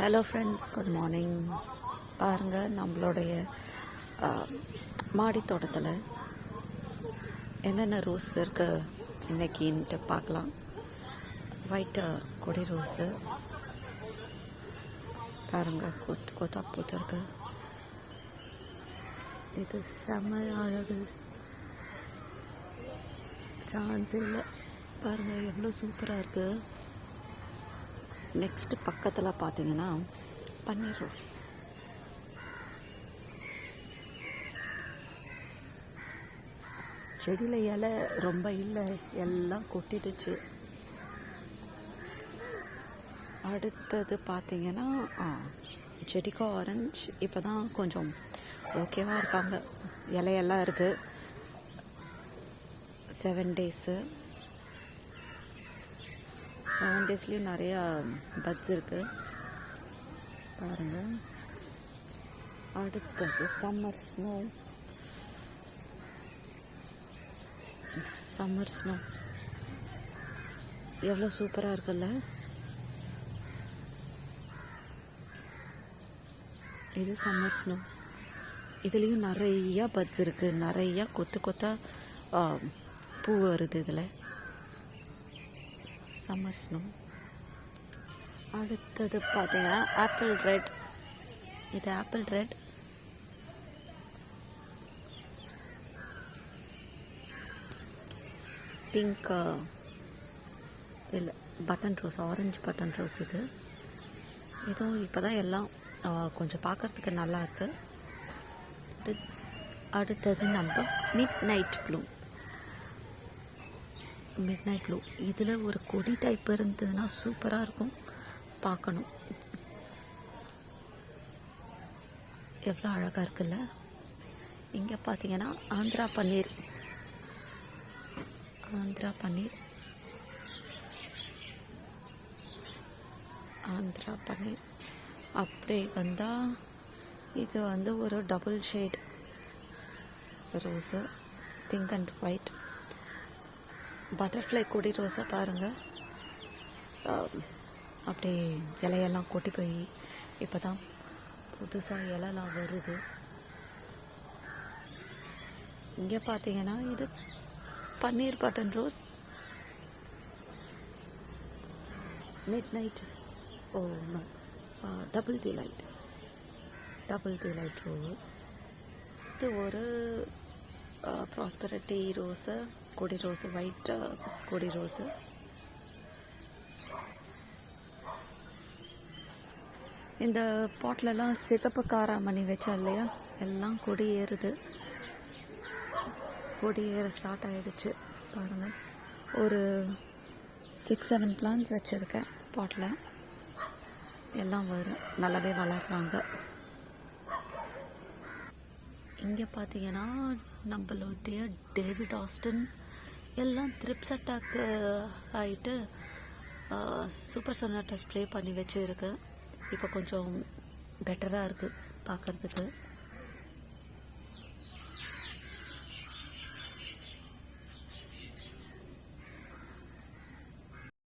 Hello friends good morning பாருங்கள் நம்மளுடைய மாடி தோட்டத்தில் என்னென்ன ரோஸ் இருக்கு? இன்னைக்கின்ட்டு பார்க்கலாம். ஒயிட் கொடி ரோஸு பாருங்கள் கொத்து கொத்தா பூத்திருக்கு இது செம அழகு. சான்ஸ் இல்லை. பாருங்கள் எவ்வளோ சூப்பராக இருக்குது நெக்ஸ்ட் பக்கத்தில் பார்த்தீங்கன்னா பன்னீர் ரோஸ். செடியில் இலை ரொம்ப இல்லை எல்லாம் கொட்டிடுச்சு. அடுத்தது பார்த்தீங்கன்னா செடிக்கு ஆரஞ்சு இப்போ தான் கொஞ்சம் ஓகேவாக இருக்காங்க. இலையெல்லாம் இருக்குது செவன் டேஸு செவன் டேஸ்லேயும் நிறையா பட்ஸ் இருக்குது பாருங்கள் அடுத்தது சம்மர் ஸ்னோ சம்மர் ஸ்னோ எவ்வளோ சூப்பராக இருக்குல்ல? இது சம்மர் ஸ்னோ இதுலேயும் நிறையா பட்ஸ் இருக்குது நிறையா கொத்து கொத்தா பூ வருது இதில். சம்மர் ஸ்னோ அடுத்தது பார்த்தீங்கன்னா ஆப்பிள் ரெட் இது ஆப்பிள் ரெட் பிங்க் இல்லை button rose orange button rose இது. ஏதோ இப்போ தான் எல்லாம் கொஞ்சம் பார்க்கறதுக்கு நல்லா இருக்குது அடுத்தது நம்ம midnight blue midnight blue இதில் ஒரு கொடி டைப் இருந்ததுன்னா சூப்பராக இருக்கும். பார்க்கணும். எவ்வளோ அழகாக இருக்குல்ல? இங்கே பார்த்தீங்கன்னா ஆந்திரா பன்னீர். ஆந்திரா பன்னீர். ஆந்திரா பன்னீர். அப்படியே வந்தால் இது வந்து ஒரு double shade rose pink and white butterfly கொடி ரோஸை பாருங்கள் அப்படியே இலையெல்லாம் கொட்டி போய் இப்போ தான் புதுசாக இலைலாம் வருது. இங்கே பார்த்தீங்கன்னா இது பன்னீர் button rose. Midnight oh double delight double delight rose இது ஒரு ப்ராஸ்பரிட்டி ரோஸை கொடி ரோஸு ஒயிட் கொடி ரோஸு. இந்த பாட்டிலெல்லாம் சிகப்பு காராமணி வச்சா இல்லையா? எல்லாம் கொடி ஏறுது. கொடி ஏற ஸ்டார்ட் ஆகிடுச்சு பாருங்கள் ஒரு சிக்ஸ் செவன் பிளான்ஸ் வச்சுருக்கேன் பாட்டில். எல்லாம் வரும் நல்லாவே வளர்கிறாங்க இங்கே பார்த்தீங்கன்னா நம்மளுடைய டேவிட் ஆஸ்டன் எல்லாம் த்ரிப்ஸ் அட்டாக்கு ஆகிட்டு சூப்பர் சொன்னாட்டை ஸ்ப்ரே பண்ணி வச்சுருக்கேன் இப்போ கொஞ்சம் பெட்டராக இருக்குது பார்க்குறதுக்கு